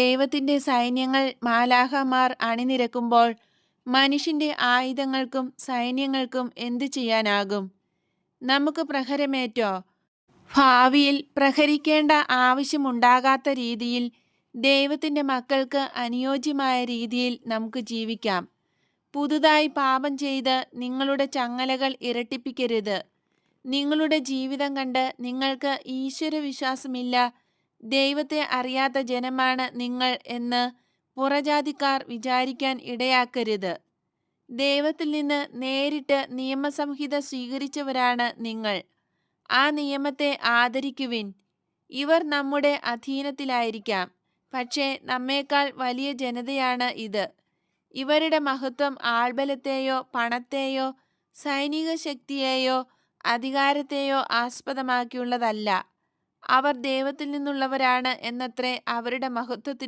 ദൈവത്തിന്റെ സൈന്യങ്ങൾ മാലാഹമാർ അണിനിരക്കുമ്പോൾ മനുഷ്യന്റെ ആയുധങ്ങൾക്കും സൈന്യങ്ങൾക്കും എന്തു ചെയ്യാനാകും? നമുക്ക് പ്രഹരമേറ്റോ? ഭാവിയിൽ പ്രഹരിക്കേണ്ട ആവശ്യമുണ്ടാകാത്ത രീതിയിൽ ദൈവത്തിന്റെ മക്കൾക്ക് അനുയോജ്യമായ രീതിയിൽ നമുക്ക് ജീവിക്കാം. പുതുതായി പാപം ചെയ്ത് നിങ്ങളുടെ ചങ്ങലകൾ ഇരട്ടിപ്പിക്കരുത്. നിങ്ങളുടെ ജീവിതം കണ്ട് നിങ്ങൾക്ക് ഈശ്വരവിശ്വാസമില്ല ദൈവത്തെ അറിയാത്ത ജനമാണ് നിങ്ങൾ എന്ന് പുറജാതിക്കാർ വിചാരിക്കാൻ ഇടയാക്കരുത്. ദൈവത്തിൽ നിന്ന് നേരിട്ട് നിയമസംഹിത സ്വീകരിച്ചവരാണ് നിങ്ങൾ. ആ നിയമത്തെ ആദരിക്കുവിൻ. ഇവർ നമ്മുടെ അധീനത്തിലായിരിക്കാം. പക്ഷേ നമ്മേക്കാൾ വലിയ ജനതയാണ് ഇത്. ഇവരുടെ മഹത്വം ആൾബലത്തെയോ പണത്തെയോ സൈനിക ശക്തിയെയോ അധികാരത്തെയോ ആസ്പദമാക്കിയുള്ളതല്ല. അവർ ദൈവത്തിൽ നിന്നുള്ളവരാണ് എന്നത്രേ അവരുടെ മഹത്വത്തിന്